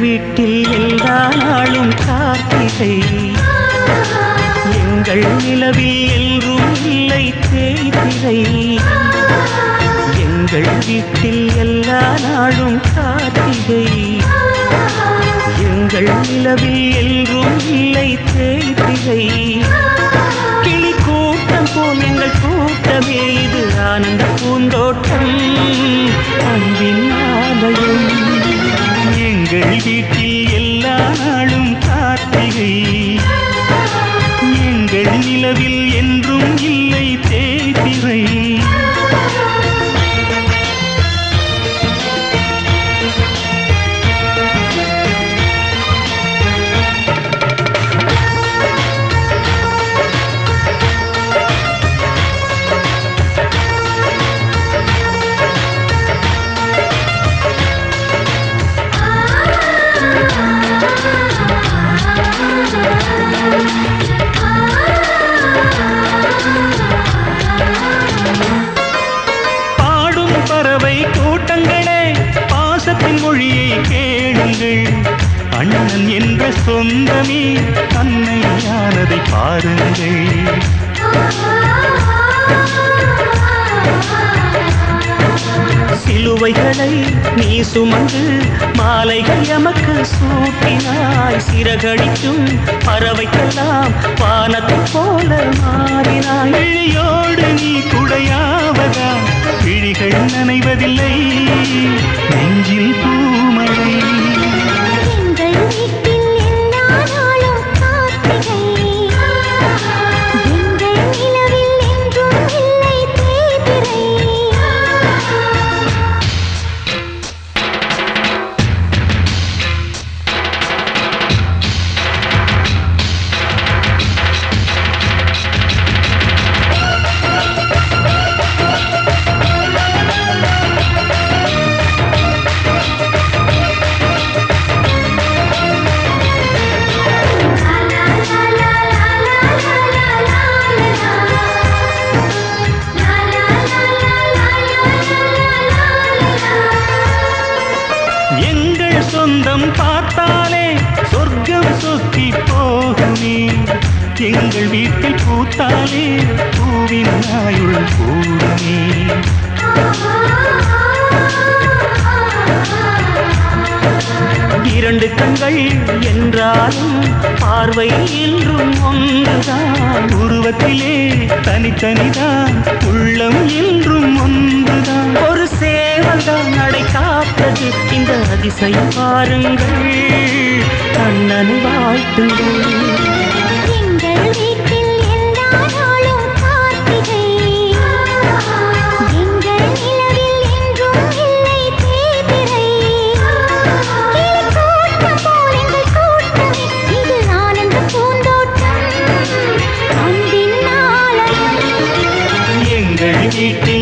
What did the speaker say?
வீட்டில் எல்லா நாளும் கார்த்திகை. எங்கள் நிலவில் எல்லோரும் இல்லை தேய்திரை. எங்கள் வீட்டில் எல்லா நாளும் கார்த்திகை. எங்கள் நிலவில் எல்லோரும் இல்லை தேய்திரை. நிலவில் என்றும் அண்ணன் என்ற சொந்தமே அன்னையானதை பாருங்கள். சிலுவைகளை நீ சுமந்து மாலைகள் எமக்கு சூட்டினாய். சிறகடிக்கும் பறவைக்கெல்லாம் வானத்தை போல மாறினாய். விழியோடு நீ குடையாவதா? கிழிகள் நனைவதில்லை. எங்கள் சொந்தம் பார்த்தாலே சொர்க்கம் சொத்தி போகுமே. எங்கள் வீட்டில் பூத்தாலே பூவின் நாயுள் கூடுமே. இரண்டு கண்கள் என்றாலும் பார்வை என்றும் ஒன்றுதான். உருவத்திலே தனித்தனிதான் உள்ளம் என்றும் ஒன்றுதான். ஒரு சேவல்தான் நடை விட்டது இந்த அதிசயம் பாருங்கள். கண்ணன் வாழ்த்துங்கள். வீட்டில்